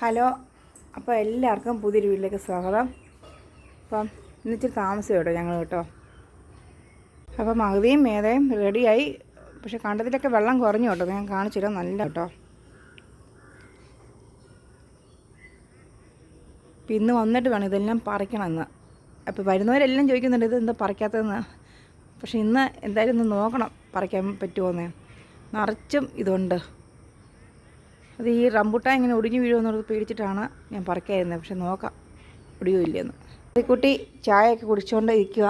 Hello അപ്പോൾ എല്ലാവർക്കും പുതിയൊരു വീട്ടിലേക്ക് സ്വാഗതം. അപ്പം ഇന്നിച്ചിരി താമസം കേട്ടോ ഞങ്ങൾ കേട്ടോ? അപ്പം മകുതിയും മേതയും റെഡിയായി. പക്ഷെ കണ്ടതിലൊക്കെ വെള്ളം കുറഞ്ഞു കേട്ടോ. ഞാൻ കാണിച്ചില്ല നല്ല കേട്ടോ. ഇന്ന് വന്നിട്ട് വേണം ഇതെല്ലാം പറിക്കണമെന്ന്. അപ്പോൾ വരുന്നവരെല്ലാം ചോദിക്കുന്നുണ്ട് ഇത് എന്താ പറിക്കാത്തതെന്ന്? പക്ഷെ ഇന്ന് എന്തായാലും ഒന്ന് നോക്കണം പറിക്കാൻ പറ്റുമോന്ന് നിറച്ചും ഇതുണ്ട്. അത് ഈ റംബുട്ടാൻ ഇങ്ങനെ ഒടിഞ്ഞു വീഴുമെന്നുള്ളത് പേടിച്ചിട്ടാണ് ഞാൻ പറക്കായിരുന്നത് പക്ഷെ നോക്കാം ഒടിയോ ഇല്ലെന്ന് കുട്ടി ചായയൊക്കെ കുടിച്ചുകൊണ്ട് ഇരിക്കുക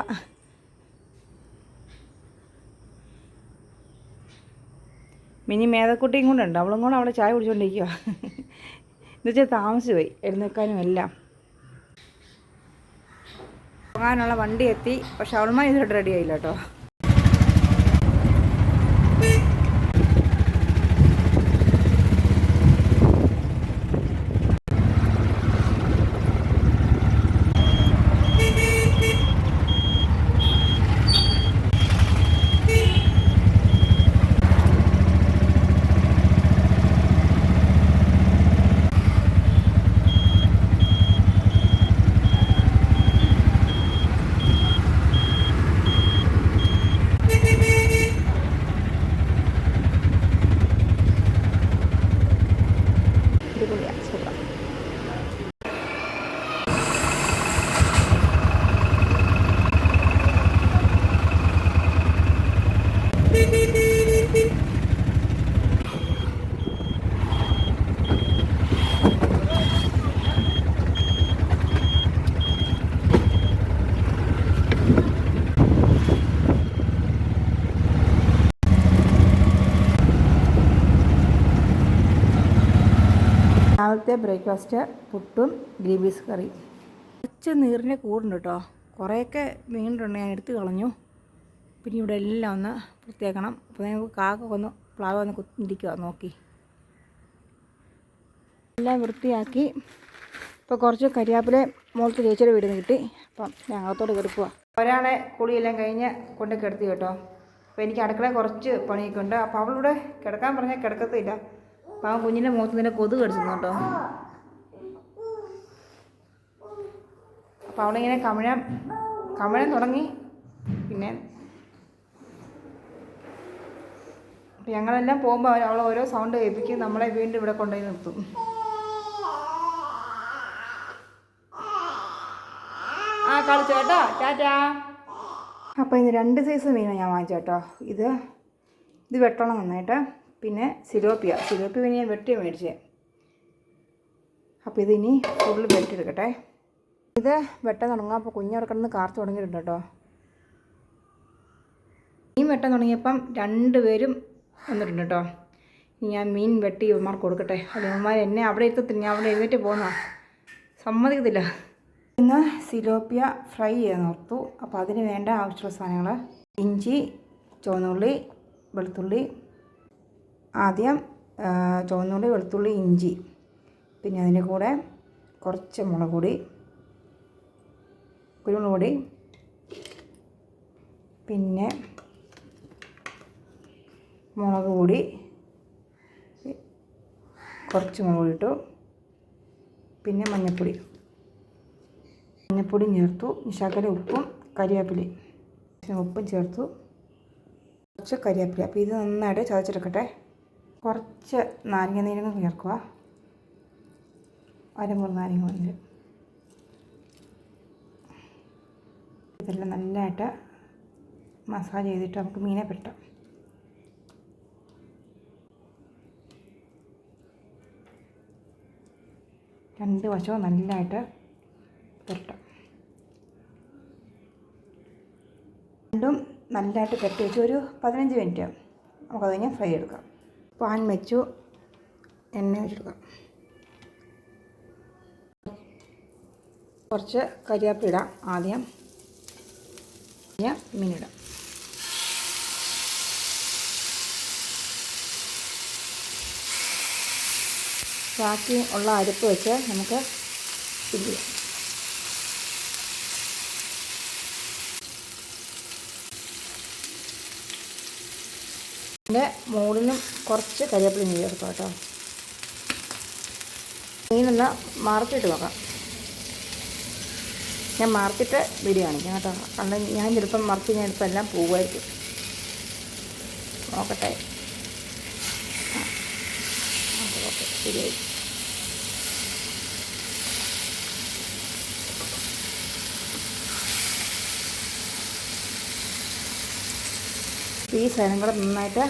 മിനി മേധക്കുട്ടിയും കൂടെ ഉണ്ട്. അവളും കൂടെ അവളെ ചായ കുടിച്ചുകൊണ്ടിരിക്കുക എന്നുവെച്ചാൽ താമസിച്ചു പോയി. എഴുന്നേക്കാനും എല്ലാം. പോകാനുള്ള വണ്ടി എത്തി. പക്ഷെ അവൾമാർ ഇതിലോട്ട് റെഡി ആയില്ല കേട്ടോ. രാവിലത്തെ ബ്രേക്ക്ഫാസ്റ്റ് പുട്ടും ഗ്രീൻ പീസ് കറി കുറച്ച് നീറിന്റെ കൂടുണ്ട് കേട്ടോ കുറേയൊക്കെ വീണിട്ടുണ്ട് ഞാൻ എടുത്ത് കളഞ്ഞു. പിന്നെ ഇവിടെ എല്ലാം ഒന്ന് വൃത്തിയാക്കണം. അപ്പോൾ ഞങ്ങൾക്ക് കാക്ക ഒന്ന് പ്ലാവ് ഒന്ന് കുത്തിരിക്കുക നോക്കി. എല്ലാം വൃത്തിയാക്കി. ഇപ്പോൾ കുറച്ച് കരിയാപ്പിലെ മുകളിലത്തെ ചേച്ചിയുടെ വീട് കിട്ടി. അപ്പം ഞങ്ങളത്തോട് കിടക്കുക ഒരാളെ കുളിയെല്ലാം കഴിഞ്ഞ് കൊണ്ട് കിടത്തി കേട്ടോ. അപ്പോൾ എനിക്ക് അടുക്കള കുറച്ച് പണിയൊക്കെ ഉണ്ട്. അപ്പോൾ അവളിവിടെ കിടക്കാൻ പറഞ്ഞാൽ കിടക്കത്തില്ല. അവൻ കുഞ്ഞിന്റെ മുഖത്ത് നിന്നെ കൊതു കടിച്ചിരുന്നു കേട്ടോ. അപ്പോൾ അവളിങ്ങനെ കമിഴാൻ കമിഴാൻ തുടങ്ങി. പിന്നെ അപ്പം ഞങ്ങളെല്ലാം പോകുമ്പോൾ അവൾ അവൾ ഓരോ സൗണ്ട് കേൾപ്പിക്കും. നമ്മളെ വീണ്ടും ഇവിടെ കൊണ്ടുപോയി നിർത്തും. ആ കളിച്ചു കേട്ടോ. ടാറ്റാ. അപ്പോൾ ഇന്ന് രണ്ട് സൈസ് മീനാണ് ഞാൻ വാങ്ങിച്ചു കേട്ടോ. ഇത് ഇത് വെട്ടണം നന്നായിട്ട്. പിന്നെ സിലോപ്പിയ. സിലോപ്പിയ പിന്നെ ഞാൻ വെട്ടി മേടിച്ചേ. അപ്പോൾ ഇതിനി ഫുള്ള് വെട്ടിയെടുക്കട്ടെ. ഇത് വെട്ടാൻ തുടങ്ങാം. അപ്പോൾ കുഞ്ഞവിടെ കിടന്ന് കാർത്ത് തുടങ്ങിയിട്ടുണ്ട് കേട്ടോ. മീൻ വെട്ടാൻ തുടങ്ങിയപ്പം രണ്ടുപേരും വന്നിട്ടുണ്ട് കേട്ടോ. ഞാൻ മീൻ വെട്ടി ഇവന്മാർക്ക് കൊടുക്കട്ടെ. അത് ഇവന്മാർ എന്നെ അവിടെ എത്തത്തില്ല ഞാൻ അവിടെ എഴുന്നേറ്റ് പോകുന്ന സമ്മതിക്കത്തില്ല. ഇന്ന് സിലോപ്പിയ ഫ്രൈ ചെയ്യാൻ ഓർത്തു. അപ്പോൾ അതിന് വേണ്ട ആവശ്യമുള്ള സാധനങ്ങൾ ഇഞ്ചി ചുവന്നുള്ളി വെളുത്തുള്ളി ആദ്യം ചുവന്നുള്ളി വെളുത്തുള്ളി ഇഞ്ചി പിന്നെ അതിന്റെ കൂടെ കുറച്ച് മുളക് പൊടി കുരുമുളക് പൊടി പിന്നെ മുളക് പൊടി കുറച്ച് മുളക് ഇട്ടു. പിന്നെ മഞ്ഞൾപ്പൊടി. മഞ്ഞൾപ്പൊടി ചേർത്തു. ശകല ഉപ്പും കരിവേപ്പിലയും. ഉപ്പും ചേർത്തു. കുറച്ച് കരിവേപ്പില. അപ്പോൾ ഇത് നന്നായിട്ട് ചതച്ചെടുക്കട്ടെ. കുറച്ച് നാരങ്ങ നീരും കൂടി ചേർക്കുക അരമുറി നാരങ്ങ നീര് ഇതെല്ലാം നല്ലതായിട്ട് മസാജ് ചെയ്തിട്ട് നമുക്ക് മീനെ പെട്ടാം. രണ്ട് വശവും നല്ലതായിട്ട് പുരട്ടാം രണ്ടും നല്ലതായിട്ട് പുരട്ടി വെച്ച് ഒരു പതിനഞ്ച് മിനിറ്റ് നമുക്കത് കഴിഞ്ഞ് ഫ്രൈ എടുക്കാം. പാൻ വെച്ചു. എണ്ണ വെച്ചെടുക്കാം കുറച്ച് കരിയാപ്പില ഇടാം ആദ്യം. പിന്നെ മീനിടാം ബാക്കി ഉള്ള അരിപ്പ് വെച്ച് നമുക്ക് ഇത് ഇതിന്റെ മുകളിലും കുറച്ച് കരിവേപ്പില നീ ചേർക്കാം കേട്ടോ. മീനൊന്ന് മാർത്തിട്ട് നോക്കാം ഞാൻ മാർത്തിട്ട് വീഡിയോ കാണിക്കാം കേട്ടോ. കാരണം ഞാൻ ചിലപ്പം മറത്തി ഞാൻ ഇപ്പം എല്ലാം പോകുമായിരിക്കും നോക്കട്ടെ. ഓക്കെ ശരിയായി. ഈ സാധനം കൂടെ നന്നായിട്ട്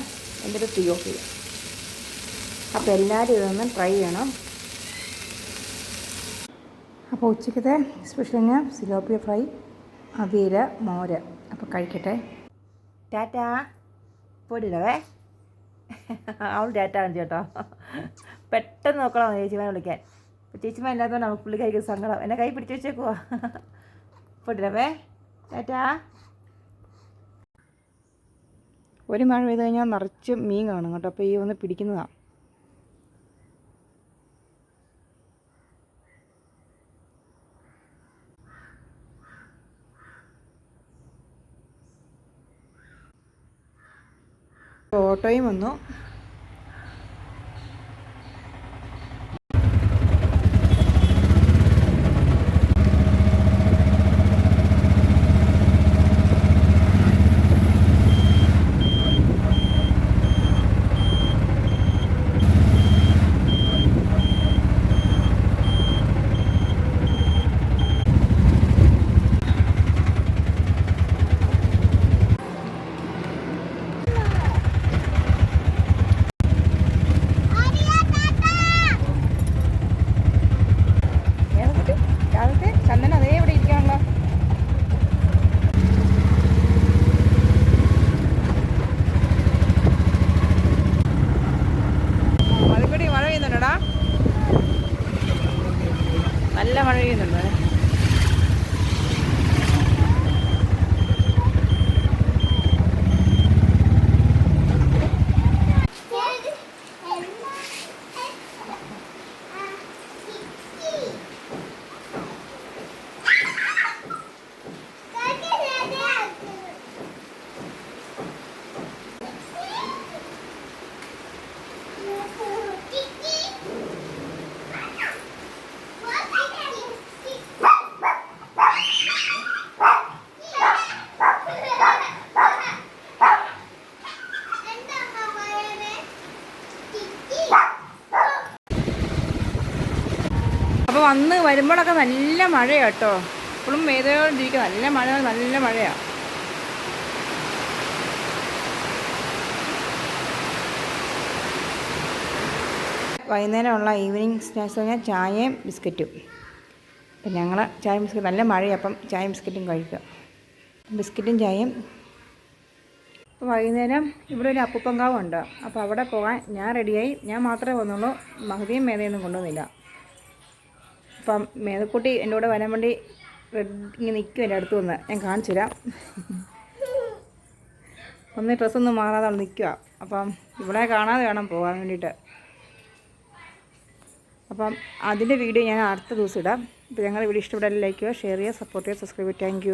ഒരു തീ ഓഫ് ചെയ്യും. അപ്പോൾ എല്ലാവരും ഇതൊന്ന് ട്രൈ ചെയ്യണം. അപ്പോൾ ഉച്ചക്കത്തെ സ്പെഷ്യലിന് സിലോപ്പിയ ഫ്രൈ അവിയൽ മോര്. അപ്പോൾ കഴിക്കട്ടെ. ടാറ്റാ. പോടില്ലവേ അവൾ ഡാറ്റ കാണിച്ചു കേട്ടോ. പെട്ടെന്ന് നോക്കണം ചേച്ചിമാനെ വിളിക്കാൻ. ചേച്ചിമാൻ ഇല്ലാത്തതുകൊണ്ട് നമുക്ക് പുള്ളിക്കാരിക്ക് സങ്കടം. എന്നെ കൈ പിടിച്ച് വെച്ചേക്കുവാ. പോടില്ലവേ ടാറ്റാ. ഒരു മഴ പെയ്ത് കഴിഞ്ഞാൽ നിറച്ച് മീൻ കാണും കേട്ടോ. അപ്പോൾ ഈ ഒന്ന് പിടിക്കുന്നതാണ് ഓട്ടോയും വന്നു ഏതൊക്കെ രാവിലത്തെ ചന്ദന അതേ ഇവിടെ ഇരിക്കാണല്ലോ മലപ്പടി മഴ പെയ്യുന്നുണ്ടോടാ നല്ല മഴ പെയ്യുന്നുണ്ട്. വന്ന് വരുമ്പോഴൊക്കെ നല്ല മഴയാണ് കേട്ടോ. ഇപ്പോഴും പെയ്തുകൊണ്ടിരിക്കുക നല്ല മഴ നല്ല മഴയാണ് വൈകുന്നേരമുള്ള ഈവനിങ് സ്നാക്സ് പറഞ്ഞാൽ ചായയും ബിസ്ക്കറ്റും. അപ്പം ഞങ്ങൾ ചായ ബിസ്ക്കറ്റ് നല്ല മഴയാണ് അപ്പം ചായയും ബിസ്ക്കറ്റും കഴിക്കുക ബിസ്ക്കറ്റും ചായയും. വൈകുന്നേരം ഇവിടെ ഒരു അപ്പുപ്പങ്കാവുണ്ട് അപ്പോൾ അവിടെ പോകാൻ ഞാൻ റെഡിയായി ഞാൻ മാത്രമേ വന്നുള്ളൂ. മഹതിയും മേധയൊന്നും കൊണ്ടുവന്നില്ല. അപ്പം മേതക്കുട്ടി എന്റെ കൂടെ വരാൻ വേണ്ടി റെഡ് ഇങ്ങനെ നിൽക്കും എന്റെ അടുത്ത് വന്ന്. ഞാൻ കാണിച്ചു തരാം. ഒന്ന് ഡ്രസ്സൊന്നും മാറാതെ അവൾ നിൽക്കുക അപ്പം ഇവിടെ കാണാതെ വേണം പോകാൻ വേണ്ടിയിട്ട്. അപ്പം അതിന്റെ വീഡിയോ ഞാൻ അടുത്ത ദിവസം ഇടാം. അപ്പോൾ ഞങ്ങളുടെ വീഡിയോ ഇഷ്ടപ്പെട്ടാൽ ലൈക്ക് ചെയ്യുക ഷെയർ ചെയ്യുക സപ്പോർട്ട് ചെയ്യുക. സബ്സ്ക്രൈബ് ചെയ്യുക. താങ്ക്